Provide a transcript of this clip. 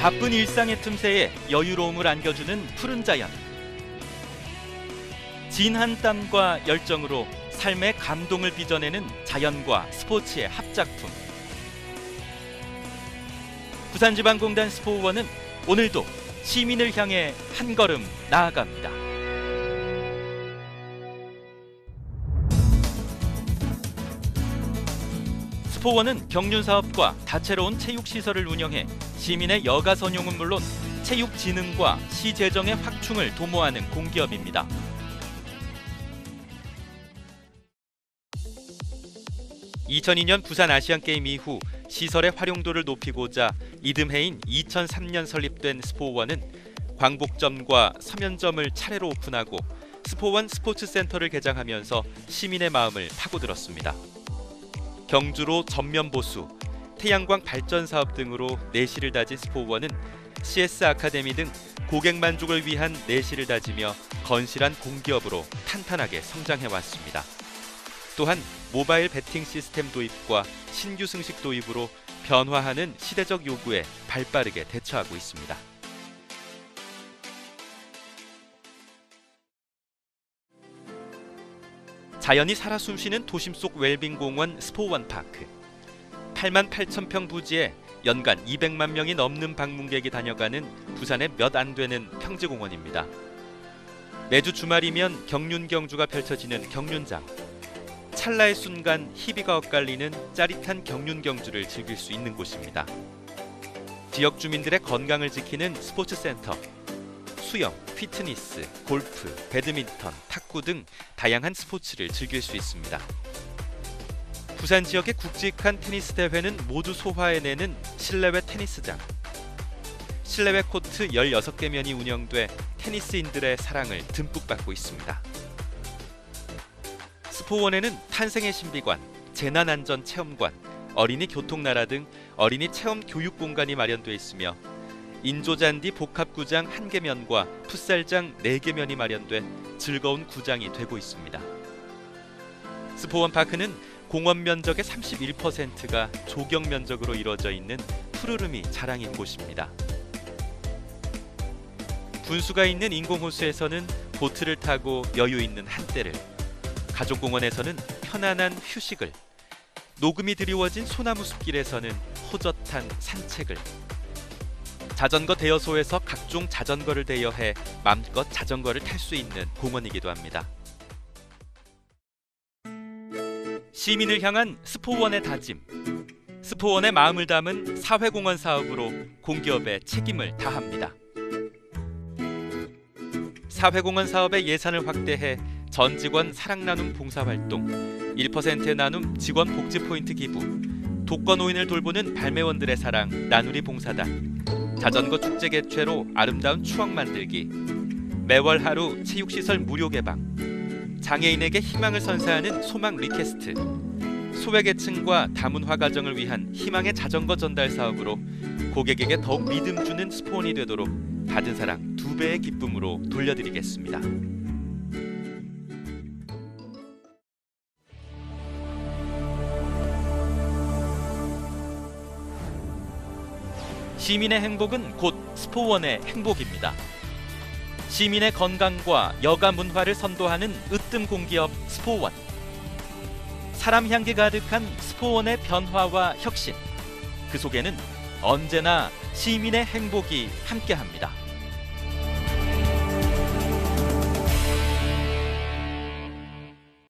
바쁜 일상의 틈새에 여유로움을 안겨주는 푸른 자연. 진한 땀과 열정으로 삶의 감동을 빚어내는 자연과 스포츠의 합작품. 부산지방공단 스포원은 오늘도 시민을 향해 한 걸음 나아갑니다. 스포원은 경륜 사업과 다채로운 체육 시설을 운영해 시민의 여가 선용은 물론 체육 진흥과 시 재정의 확충을 도모하는 공기업입니다. (2002년) 부산 아시안 게임 이후 시설의 활용도를 높이고자 이듬해인 2003년 설립된 스포원은 광복점과 서면점을 차례로 오픈하고 스포원 스포츠센터를 개장하면서 시민의 마음을 파고들었습니다. 경주로 전면 보수, 태양광 발전 사업 등으로 내실을 다진 스포원은 CS 아카데미 등 고객 만족을 위한 내실을 다지며 건실한 공기업으로 탄탄하게 성장해 왔습니다. 또한 모바일 베팅 시스템 도입과 신규 승식 도입으로 변화하는 시대적 요구에 발빠르게 대처하고 있습니다. 자연이 살아 숨쉬는 도심 속 웰빙 공원 스포원 파크. 8만 8천 평 부지에 연간 200만 명이 넘는 방문객이 다녀가는 부산의 몇 안 되는 평지 공원입니다. 매주 주말이면 경륜 경주가 펼쳐지는 경륜장. 찰나의 순간 희비가 엇갈리는 짜릿한 경륜 경주를 즐길 수 있는 곳입니다. 지역 주민들의 건강을 지키는 스포츠 센터. 수영, 피트니스, 골프, 배드민턴, 탁구 등 다양한 스포츠를 즐길 수 있습니다. 부산 지역의 굵직한 테니스 대회는 모두 소화해내는 실내외 테니스장. 실내외 코트 16개 면이 운영돼 테니스인들의 사랑을 듬뿍 받고 있습니다. 스포원에는 탄생의 신비관, 재난안전 체험관, 어린이 교통나라 등 어린이 체험 교육 공간이 마련돼 있으며 인조잔디 복합구장 한개면과 풋살장 네개 면이 마련돼 즐거운 구장이 되고 있습니다. 스포원 파크는 공원 면적의 31%가 조경 면적으로 이루어져 있는 푸르름이 자랑인 곳입니다. 분수가 있는 인공호수에서는 보트를 타고 여유 있는 한때를, 가족공원에서는 편안한 휴식을, 녹음이 드리워진 소나무 숲길에서는 호젓한 산책을, 자전거 대여소에서 각종 자전거를 대여해 마음껏 자전거를 탈 수 있는 공원이기도 합니다. 시민을 향한 스포원의 다짐. 스포원의 마음을 담은 사회공헌 사업으로 공기업의 책임을 다합니다. 사회공헌 사업의 예산을 확대해 전 직원 사랑 나눔 봉사활동, 1%의 나눔 직원 복지 포인트 기부, 독거 노인을 돌보는 발매원들의 사랑 나누리 봉사단, 자전거 축제 개최로 아름다운 추억 만들기, 매월 하루 체육시설 무료 개방, 장애인에게 희망을 선사하는 소망 리퀘스트, 소외계층과 다문화 가정을 위한 희망의 자전거 전달 사업으로 고객에게 더욱 믿음 주는 스포원이 되도록 받은 사랑 두 배의 기쁨으로 돌려드리겠습니다. 시민의 행복은 곧 스포원의 행복입니다. 시민의 건강과 여가 문화를 선도하는 으뜸 공기업 스포원. 사람 향기 가득한 스포원의 변화와 혁신. 그 속에는 언제나 시민의 행복이 함께합니다.